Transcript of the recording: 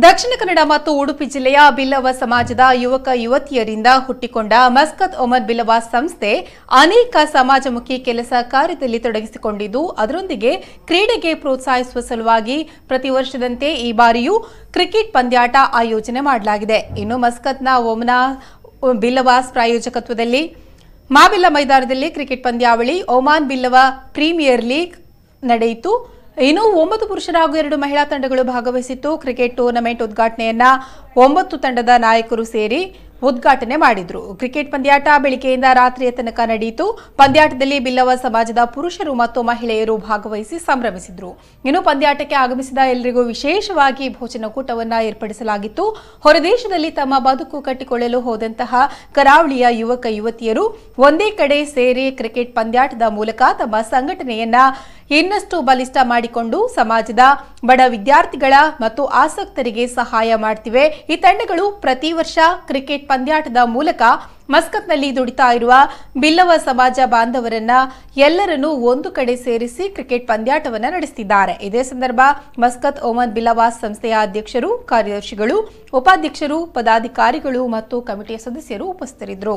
ದಕ್ಷಿಣ ಕನ್ನಡ ಮತ್ತು ಉಡುಪಿ ಜಿಲ್ಲೆಯ ಬಿಲ್ಲವ ಸಮಾಜದ ಯುವಕ ಯುವತಿಯರಿಂದ ಹುಟ್ಟಿಕೊಂಡ ಮಸ್ಕತ್ ಒಮರ್ ಬಿಲ್ಲವ ಸಂಸ್ಥೆ ಅನೇಕ ಸಮಾಜಮುಖಿ ಕೆಲಸ ಕಾರ್ಯದಲ್ಲಿ ತೊಡಗಿಸಿಕೊಂಡಿದ್ದು, ಅದರೊಂದಿಗೆ ಕ್ರೀಡೆಗೆ ಪ್ರೋತ್ಸಾಹಿಸುವ ಸಲುವಾಗಿ ಪ್ರತಿ ವರ್ಷದಂತೆ ಈ ಬಾರಿಯೂ ಕ್ರಿಕೆಟ್ ಪಂದ್ಯಾಟ ಆಯೋಜನೆ ಮಾಡಲಾಗಿದೆ. ಇನ್ನು ಮಸ್ಕತ್ನ ಒಮನಾ ಬಿಲ್ಲವಾಸ್ ಪ್ರಾಯೋಜಕತ್ವದಲ್ಲಿ ಮಾಬಿಲ್ಲ ಮೈದಾನದಲ್ಲಿ ಕ್ರಿಕೆಟ್ ಪಂದ್ಯಾವಳಿ, ಒಮಾನ್ ಬಿಲ್ಲವ ಪ್ರೀಮಿಯರ್ ಲೀಗ್ ನಡೆಯಿತು. ಇನ್ನು ಒಂಬತ್ತು ಪುರುಷರ ಹಾಗೂ ಎರಡು ಮಹಿಳಾ ತಂಡಗಳು ಭಾಗವಹಿಸಿತ್ತು. ಕ್ರಿಕೆಟ್ ಟೂರ್ನಮೆಂಟ್ ಉದ್ಘಾಟನೆಯನ್ನ ಒಂಬತ್ತು ತಂಡದ ನಾಯಕರು ಸೇರಿ ಉದ್ಘಾಟನೆ ಮಾಡಿದ್ರು. ಕ್ರಿಕೆಟ್ ಪಂದ್ಯಾಟ ಬೆಳಿಗ್ಗೆಯಿಂದ ರಾತ್ರಿಯ ತನಕ ನಡೆಯಿತು. ಪಂದ್ಯಾಟದಲ್ಲಿ ಬಿಲ್ಲವ ಸಮಾಜದ ಪುರುಷರು ಮತ್ತು ಮಹಿಳೆಯರು ಭಾಗವಹಿಸಿ ಸಂಭ್ರಮಿಸಿದ್ರು. ಇನ್ನು ಪಂದ್ಯಾಟಕ್ಕೆ ಆಗಮಿಸಿದ ಎಲ್ಲರಿಗೂ ವಿಶೇಷವಾಗಿ ಭೋಜನ ಕೂಟವನ್ನ ಏರ್ಪಡಿಸಲಾಗಿತ್ತು. ಹೊರದೇಶದಲ್ಲಿ ತಮ್ಮ ಬದುಕು ಕಟ್ಟಿಕೊಳ್ಳಲು ಹೋದಂತಹ ಕರಾವಳಿಯ ಯುವಕ, ಯುವತಿಯರು ಒಂದೇ ಕಡೆ ಸೇರಿ ಕ್ರಿಕೆಟ್ ಪಂದ್ಯಾಟದ ಮೂಲಕ ತಮ್ಮ ಸಂಘಟನೆಯನ್ನ ಇನ್ನಷ್ಟು ಬಲಿಷ್ಠ ಮಾಡಿಕೊಂಡು ಸಮಾಜದ ಬಡ ವಿದ್ಯಾರ್ಥಿಗಳ ಮತ್ತು ಆಸಕ್ತರಿಗೆ ಸಹಾಯ ಮಾಡ್ತಿವೆ. ಈ ತಂಡಗಳು ಪ್ರತಿ ವರ್ಷ ಕ್ರಿಕೆಟ್ ಪಂದ್ಯಾಟದ ಮೂಲಕ ಮಸ್ಕತ್ನಲ್ಲಿ ದುಡಿತಾ ಇರುವ ಬಿಲ್ಲವ ಸಮಾಜ ಬಾಂಧವರನ್ನ ಎಲ್ಲರನ್ನೂ ಒಂದು ಕಡೆ ಸೇರಿಸಿ ಕ್ರಿಕೆಟ್ ಪಂದ್ಯಾಟವನ್ನು ನಡೆಸುತ್ತಿದ್ದಾರೆ ಇದೇ ಸಂದರ್ಭ ಮಸ್ಕತ್ ಒಮನ್ ಬಿಲ್ಲವಾಸ್ ಸಂಸ್ಥೆಯ ಅಧ್ಯಕ್ಷರು, ಕಾರ್ಯದರ್ಶಿಗಳು, ಉಪಾಧ್ಯಕ್ಷರು, ಪದಾಧಿಕಾರಿಗಳು ಮತ್ತು ಕಮಿಟಿಯ ಸದಸ್ಯರು ಉಪಸ್ಥಿತರಿದ್ದರು.